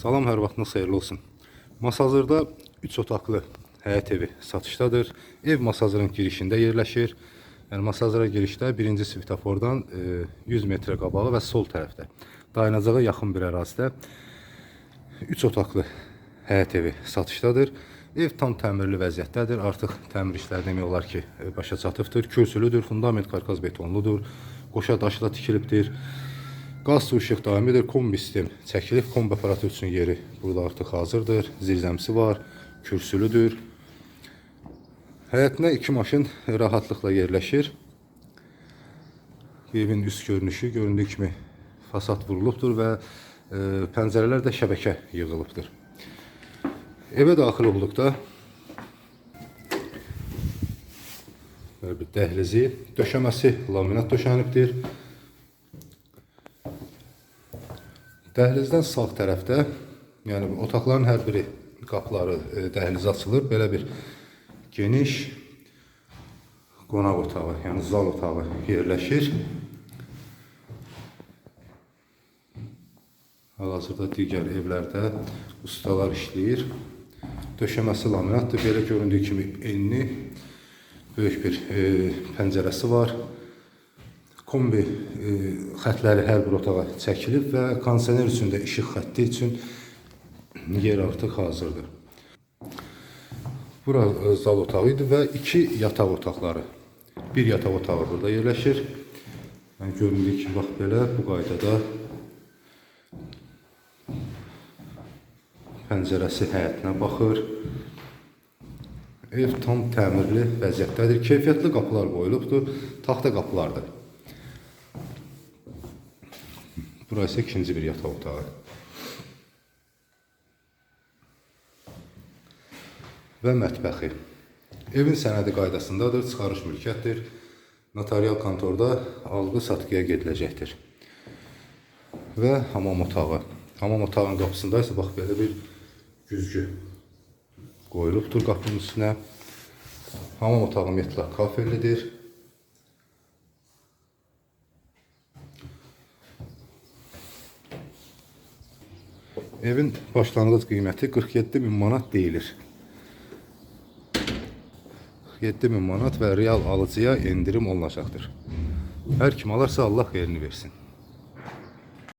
Salam, hər vaxtınız xeyirli olsun. Masazırda 3 otaqlı həyət evi satışdadır. Ev Masazırın girişində yerləşir. Yəni Masazıra girişdə birinci svetofordan e, 100 metrə qabağı və sol tərəfdə dayanacağa yaxın bir ərazidə 3 otaqlı həyət evi satışdadır. Ev tam təmirli vəziyyətdədir. Artıq təmir işləri demək olar ki, e, başa çatıbdır. Kürsülüdür, fundament karkaz betonludur. Qoşa daşla tikilibdir. Qaz su işıq daimidir. Kombi sistem çəkilib. Kombi aparatı üçün yeri burada artıq hazırdır. Zirzəmsi var. Kürsülüdür. Həyətinə iki maşın rahatlıqla yerləşir. Evin üst görünüşü göründüyü kimi fasad vurulubdur və e, pəncərələr də şəbəkə yığılıbdır. Evə daxil olduqda bir dəhlizi, döşəməsi laminat döşənibdir. Dəhlizdən sağ tərəfdə, yəni otaqların hər biri qapıları e, dəhlizə açılır. Belə bir geniş qonaq otağı, yəni zal otağı yerləşir. Hal-hazırda digər evlərdə ustalar işləyir. Döşəməsi laminatdır. Belə göründüyü kimi enli böyük bir e, pəncərəsi var. Kombi e, xətləri hər bir otağa çəkilib və kondisioner üçün də işıq xətti üçün yer artıq hazırdır. Bura e, zal otağı idi və iki yataq otaqları. Bir yataq otağı burada yerləşir. Yəni göründüyü kimi bax belə bu qaydada pəncərəsi həyətinə baxır. Ev tam təmirli vəziyyətdədir. Keyfiyyətli qapılar qoyulubdur. Taxta qapılardır. Burası ikinci bir yataq otağı. Və mətbəxi. Evin sənədi qaydasındadır, çıxarış mülkiyyətdir. Notarial kontorda alqı-satqıya gediləcəkdir. Və hamam otağı. Hamam otağının qapısında isə bax belə bir güzgü qoyulubdur qapının üstünə. Hamam otağı mütləq kafellidir. Evin başlanğıc qiyməti 47 min manat deyilir. 47 min manat və real alıcıya endirim olunacaqdır. Hər kim alarsa Allah xeyrini versin.